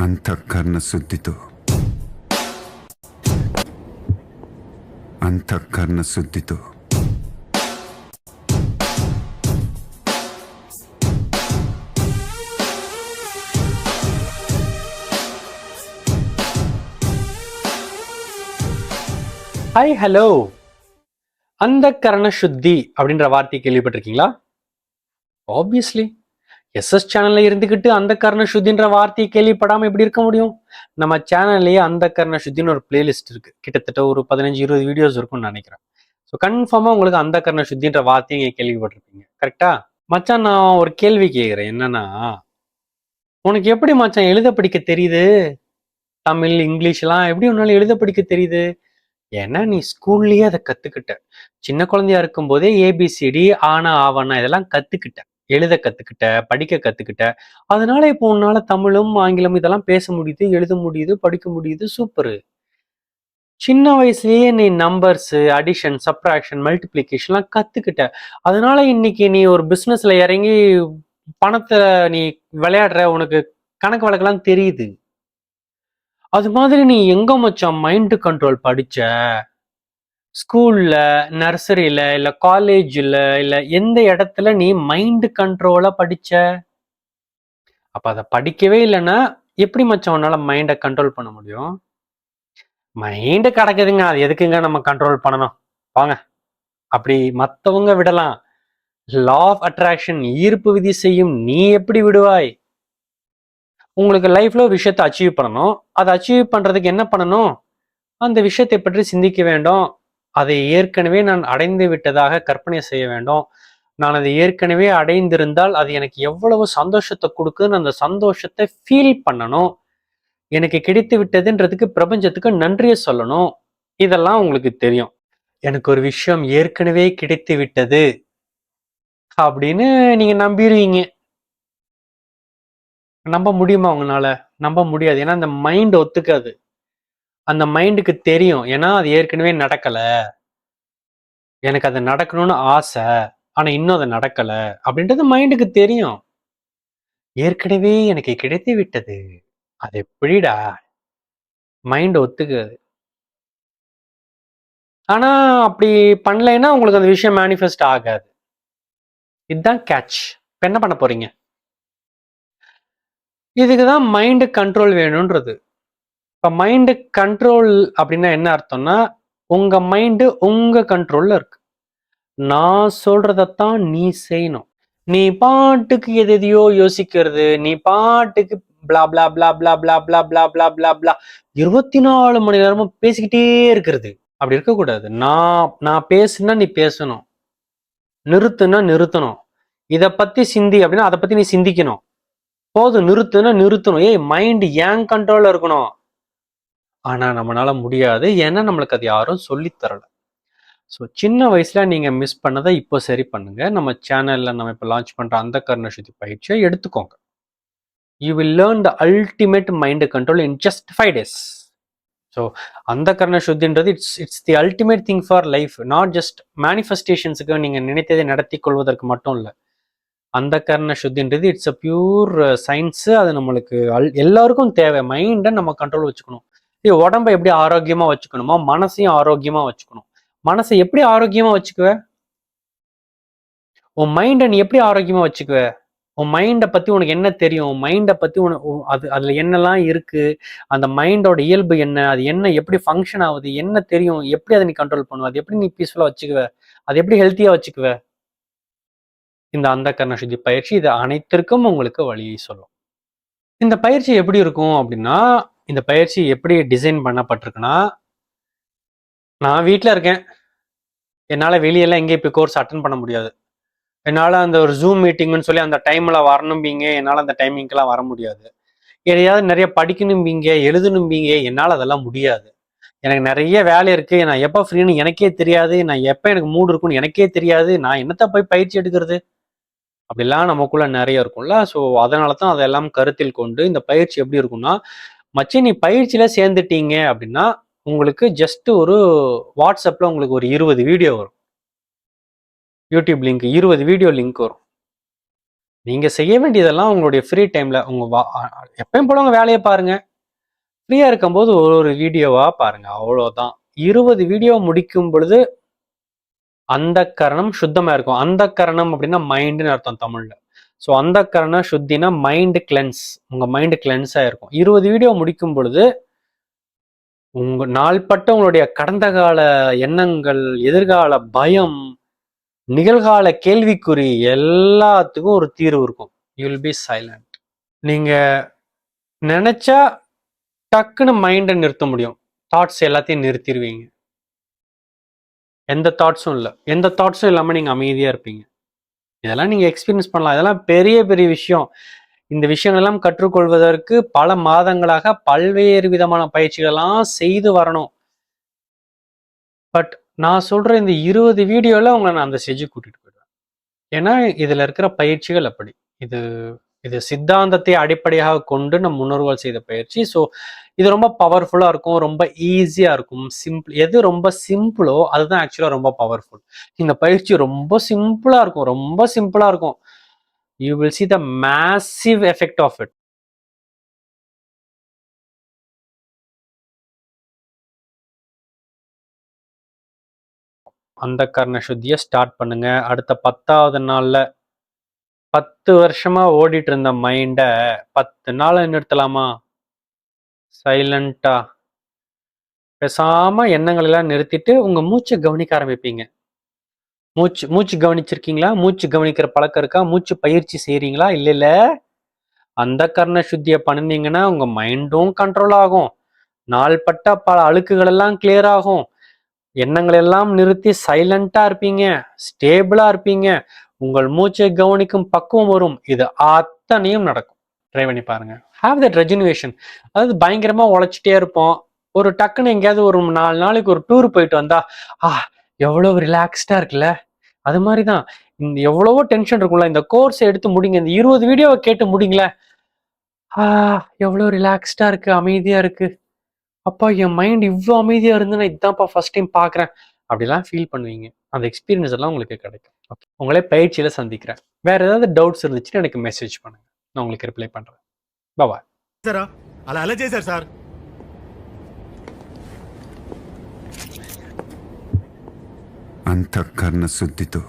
అంతఃకరణ శుద్ధితో. అంతఃకరణ శుద్ధితో. ஹாய் ஹலோ அந்த கரண சுத்தி அப்படின்ற வார்த்தை கேள்விப்பட்டிருக்கீங்களா ஆப்வியஸ்லி எஸ்எஸ் சேனல்ல இருந்துக்கிட்டு அந்த கர்ண சுத்தின்ற வார்த்தையை கேள்விப்படாம எப்படி இருக்க முடியும்? நம்ம சேனல்லையே அந்த கர்ண சுத்தின்னு ஒரு பிளேலிஸ்ட் இருக்கு. கிட்டத்தட்ட ஒரு பதினஞ்சு இருபது வீடியோஸ் இருக்கும்னு நினைக்கிறேன். ஸோ கன்ஃபார்மா உங்களுக்கு அந்த கர்ண சுத்தின்ற வார்த்தையை நீங்க கேள்விப்பட்டிருப்பீங்க. கரெக்டா மச்சான் நான் ஒரு கேள்வி கேட்குறேன் என்னன்னா உனக்கு எப்படி மச்சான் எழுத படிக்க தெரியுது? தமிழ் இங்கிலீஷ்லாம் எப்படி உன்னால எழுத படிக்க தெரியுது? ஏன்னா நீ ஸ்கூல்லயே அதை கத்துக்கிட்ட. சின்ன குழந்தையா இருக்கும் போதே ஏபிசிடி ஆனா ஆவனா இதெல்லாம் கத்துக்கிட்ட. எழுத கத்துக்கிட்ட படிக்க கத்துக்கிட்ட. அதனால இப்போ உன்னால தமிழும் ஆங்கிலம் இதெல்லாம் பேச முடியுது எழுத முடியுது படிக்க முடியுது சூப்பர் சின்ன வயசுலயே நீ நம்பர்ஸ் அடிஷன் சப்ராக்ஷன் மல்டிப்ளிகேஷன்லாம் கத்துக்கிட்ட. அதனால இன்னைக்கு நீ ஒரு பிசினஸ்ல இறங்கி பணத்தை நீ விளையாடுற உனக்கு கணக்கு வழக்கெல்லாம் தெரியுது. அது மாதிரி நீ எங்க மச்சான் மைண்ட் கண்ட்ரோல் படிச்ச? ஸ்கூல்ல நர்சரியில இல்ல காலேஜ்ல இல்ல எந்த இடத்துல நீ மைண்டு கண்ட்ரோலா படிச்ச? அப்ப அதை படிக்கவே இல்லைன்னா எப்படி மச்சான் உன்னால மைண்டை கண்ட்ரோல் பண்ண முடியும்? மைண்டு கிடக்குதுங்க. அது எதுக்குங்க நம்ம கண்ட்ரோல் பண்ணணும்? வாங்க. அப்படி மற்றவங்க விடலாம். லா ஆஃப் அட்ராக்ஷன் ஈர்ப்பு விதி செய்யும். நீ எப்படி விடுவாய்? உங்களுக்கு லைஃப்ல ஒரு விஷயத்தை அச்சீவ் பண்ணணும். அதை அச்சீவ் பண்றதுக்கு என்ன பண்ணணும்? அந்த விஷயத்தை பற்றி சிந்திக்க வேண்டும். அதை ஏற்கனவே நான் அடைந்து விட்டதாக கற்பனை செய்ய வேண்டும். நான் அதை ஏற்கனவே அடைந்திருந்தால் அது எனக்கு எவ்வளவு சந்தோஷத்தை கொடுக்குன்னு அந்த சந்தோஷத்தை ஃபீல் பண்ணணும். எனக்கு கிடைத்து விட்டதுன்றதுக்கு பிரபஞ்சத்துக்கு நன்றியை சொல்லணும். இதெல்லாம் உங்களுக்கு தெரியும். எனக்கு ஒரு விஷயம் ஏற்கனவே கிடைத்து விட்டது அப்படின்னு நீங்க நம்பிடுவீங்க நம்ப முடியுமா உங்களால? நம்ப முடியாது. ஏன்னா அந்த மைண்ட் ஒத்துக்காது. அந்த மைண்டுக்கு தெரியும். ஏன்னா அது ஏற்கனவே நடக்கலை. எனக்கு அது நடக்கணும்னு ஆசை. ஆனால் இன்னும் அது நடக்கலை. அப்படின்றது மைண்டுக்கு தெரியும். ஏற்கனவே எனக்கு கிடைத்து விட்டது. அது எப்படிடா? மைண்ட் ஒத்துக்காது. ஆனா அப்படி பண்ணலைன்னா உங்களுக்கு அந்த விஷயம் மேனிஃபெஸ்ட் ஆகாது. இதுதான் கேட்ச் இப்போ என்ன பண்ண போறீங்க? இதுக்கு தான் மைண்டு கண்ட்ரோல் வேணுன்றது இப்போ மைண்டு கண்ட்ரோல் அப்படின்னா என்ன அர்த்தம்னா உங்க மைண்டு உங்கள் கண்ட்ரோலில் இருக்கு நான் சொல்றதைத்தான் நீ செய்யணும் நீ பாட்டுக்கு எது எதையோ யோசிக்கிறது நீ பாட்டுக்கு பிளா பிளா பிளா பிளா பிளா பிளா பிளா பிளா பிளா பிளா இருபத்தி நாலு மணி நேரமும் பேசிக்கிட்டே இருக்கிறது அப்படி இருக்கக்கூடாது நான் நான் பேசுனா நீ பேசணும் நிறுத்துனா நிறுத்தணும் இதை பத்தி சிந்தி அப்படின்னா அதை பத்தி நீ சிந்திக்கணும் போதும் நிறுத்துனா நிறுத்தணும் ஏய் மைண்ட் ஏன் கண்ட்ரோல்ல இருக்கணும் ஆனால் நம்மளால முடியாது. ஏன்னா நம்மளுக்கு அது யாரும் சொல்லித்தரல ஸோ சின்ன வயசில் நீங்கள் மிஸ் பண்ணதை இப்போ சரி பண்ணுங்க. நம்ம சேனலில் நம்ம இப்போ லான்ச் பண்ணுற அந்த கர்ணசுத்தி பயிற்சியை எடுத்துக்கோங்க. You will learn the ultimate mind control in just five days so அந்த கர்ண சுத்தின்றது it's it's the ultimate thing for life not just மேனிஃபெஸ்டேஷன்ஸுக்கு நீங்கள் நினைத்ததை நடத்தி கொள்வதற்கு மட்டும் இல்லை. அந்த கர்ண சுத்தின்றது இட்ஸ் அ பியூர் சயின்ஸு அது நம்மளுக்கு அல் எல்லாருக்கும் தேவை. மைண்டை நம்ம கண்ட்ரோல் வச்சுக்கணும். உடம்ப எப்படி ஆரோக்கியமா வச்சுக்கணுமோ மனசையும் ஆரோக்கியமா வச்சுக்கணும். மனசை எப்படி ஆரோக்கியமா வச்சுக்குவ? உன் மைண்டை நீ எப்படி ஆரோக்கியமா வச்சுக்குவ? உன் மைண்டை பத்தி உனக்கு என்ன தெரியும்? உன் மைண்டை பத்தி உனக்கு அது அதுல என்னெல்லாம் இருக்கு? அந்த மைண்டோட இயல்பு என்ன? அது என்ன எப்படி ஃபங்க்ஷன் ஆகுது? என்ன தெரியும்? எப்படி அதை நீ கண்ட்ரோல் பண்ணுவ? அது எப்படி நீ பீஸ்ஃபுல்லா வச்சுக்குவ? அது எப்படி ஹெல்த்தியா வச்சுக்குவ? இந்த அந்த கர்ண சுத்தி பயிற்சி இது அனைத்திற்கும் உங்களுக்கு வழியை சொல்லும். இந்த பயிற்சி எப்படி இருக்கும் அப்படின்னா இந்த பயிற்சி எப்படி டிசைன் பண்ணப்பட்டிருக்குன்னா நான் வீட்டில் இருக்கேன். என்னால் வெளியெல்லாம் எங்கேயும் இப்போ கோர்ஸ் அட்டன் பண்ண முடியாது. என்னால் அந்த ஒரு ஜூம் மீட்டிங்னு சொல்லி அந்த டைமில் வரணும்பீங்க என்னால் அந்த டைமிங்க்கெல்லாம் வர முடியாது. எதையாவது நிறைய படிக்கணும்பீங்க எழுதணும்பீங்க என்னால் அதெல்லாம் முடியாது. எனக்கு நிறைய வேலை இருக்குது நான் எப்போ ஃப்ரீன்னு எனக்கே தெரியாது. நான் எப்போ எனக்கு மூடு இருக்குன்னு எனக்கே தெரியாது. நான் என்னத்த போய் பயிற்சி எடுக்கிறது? அப்படிலாம் நமக்குள்ள நிறைய இருக்கும்ல. ஸோ அதனால தான் அதெல்லாம் கருத்தில் கொண்டு இந்த பயிற்சி எப்படி இருக்கும்னா மச்சி நீ பயிற்சியில சேர்ந்துட்டீங்க அப்படின்னா உங்களுக்கு ஜஸ்ட் ஒரு வாட்ஸ்அப்ல உங்களுக்கு ஒரு இருபது வீடியோ வரும். யூடியூப் லிங்க் இருபது வீடியோ லிங்க் வரும். நீங்க செய்ய வேண்டியதெல்லாம் உங்களுடைய ஃப்ரீ டைம்ல உங்க வா- எப்பயும் போல உங்க வேலையை பாருங்க. ஃப்ரீயா இருக்கும்போது ஒரு ஒரு வீடியோவா பாருங்க அவ்வளோதான் இருபது வீடியோ முடிக்கும் பொழுது அந்த கரணம் சுத்தமா இருக்கும். அந்த கரணம் அப்படின்னா மைண்டுன்னு அர்த்தம் தமிழ்ல. ஸோ அந்த கரண சுத்தினா மைண்ட் கிளென்ஸ் உங்க மைண்ட் கிளென்ஸ் ஆயிருக்கும் இருபது வீடியோ முடிக்கும் பொழுது உங்க நாள்பட்ட உங்களுடைய கடந்த கால எண்ணங்கள் எதிர்கால பயம் நிகழ்கால கேள்விக்குறி எல்லாத்துக்கும் ஒரு தீர்வு இருக்கும். யூ வில் பி சைலண்ட் நீங்க நினைச்சா டக்குன்னு மைண்டை நிறுத்த முடியும். தாட்ஸ் எல்லாத்தையும் நிறுத்திடுவீங்க. எந்த தாட்ஸும் இல்லை. எந்த தாட்ஸும் இல்லாமல் நீங்கள் அமைதியாக இருப்பீங்க. இதெல்லாம் நீங்கள் எக்ஸ்பீரியன்ஸ் பண்ணலாம். இதெல்லாம் பெரிய பெரிய விஷயம். இந்த விஷயங்கள் எல்லாம் கற்றுக்கொள்வதற்கு பல மாதங்களாக பல்வேறு விதமான பயிற்சிகளெல்லாம் செய்து வரணும். பட் நான் சொல்கிற இந்த இருபது வீடியோவில் உங்களை நான் அந்த ஸ்டேஜுக்கு கூட்டிகிட்டு போயிடுவேன். ஏன்னா இதில் இருக்கிற பயிற்சிகள் அப்படி. இது இது சித்தாந்தத்தை அடிப்படையாக கொண்டு நம் முன்னோர்கள் செய்த பயிற்சி. ஸோ இது ரொம்ப பவர்ஃபுல்லாக இருக்கும் ரொம்ப ஈஸியாக இருக்கும். சிம்பிள் எது ரொம்ப சிம்பிளோ அதுதான் ஆக்சுவலாக ரொம்ப பவர்ஃபுல் இந்த பயிற்சி ரொம்ப சிம்பிளாக இருக்கும் ரொம்ப சிம்பிளாக இருக்கும். You will see the massive effect of it அந்த கர்ண சுத்தியை ஸ்டார்ட் பண்ணுங்க. அடுத்த பத்தாவது நாளில் பத்து வருஷமா ஓடிட்டு இருந்த மைண்டை பத்து நாள் நிறுத்தலாமா? சைலண்டா. பேசாம எண்ணங்கள் எல்லாம் நிறுத்திட்டு உங்க மூச்சை கவனிக்க ஆரம்பிப்பீங்க. மூச்சு மூச்சு கவனிச்சிருக்கீங்களா? மூச்சு கவனிக்கிற பழக்கம் இருக்கா? மூச்சு பயிற்சி செய்யறீங்களா இல்ல இல்ல அந்த கர்ண சுத்தியை பண்ணுனீங்கன்னா உங்க மைண்டும் கண்ட்ரோல் ஆகும். நாள்பட்ட பல அழுக்குகள் எல்லாம் கிளியர் ஆகும். எண்ணங்கள் எல்லாம் நிறுத்தி சைலண்டா இருப்பீங்க. ஸ்டேபிளா இருப்பீங்க. உங்கள் மூச்சை கவனிக்கும் பக்குவம் வரும். இது அத்தனையும் நடக்கும். ட்ரை பண்ணி பாருங்க. ஹாவ் தட் ரெஜினுவேஷன் அதாவது பயங்கரமா உழைச்சிட்டே இருப்போம். ஒரு டக்குன்னு எங்கேயாவது ஒரு நாலு நாளைக்கு ஒரு டூர் போயிட்டு வந்தா ஆ எவ்வளவு ரிலாக்ஸ்டா இருக்குல்ல? அது மாதிரி தான் இந்த எவ்வளவோ டென்ஷன் இருக்கும்ல. இந்த கோர்ஸ் எடுத்து முடிங்க. இந்த இருபது வீடியோவை கேட்டு முடிங்களே. ஆ எவ்வளோ ரிலாக்ஸ்டா இருக்கு. அமைதியா இருக்கு. அப்பா என் மைண்ட் இவ்வளோ அமைதியா இருந்து நான் இதுதான்ப்பா ஃபர்ஸ்ட் டைம் பார்க்குறேன். அப்படிலாம் ஃபீல் பண்ணுவீங்க. அந்த எக்ஸ்பீரியன்ஸ் எல்லாம் உங்களுக்கு கிடைக்கும். உங்களே பயிற்சியில சந்திக்கிறேன் வேற ஏதாவது டவுட்ஸ் இருந்துச்சுன்னா எனக்கு மெசேஜ் பண்ணுங்க நான் உங்களுக்கு ரிப்ளை பண்றேன் பாய் చేశారా అలా అలా చేశారు సార్ అంతఃకరణ శుద్ధితో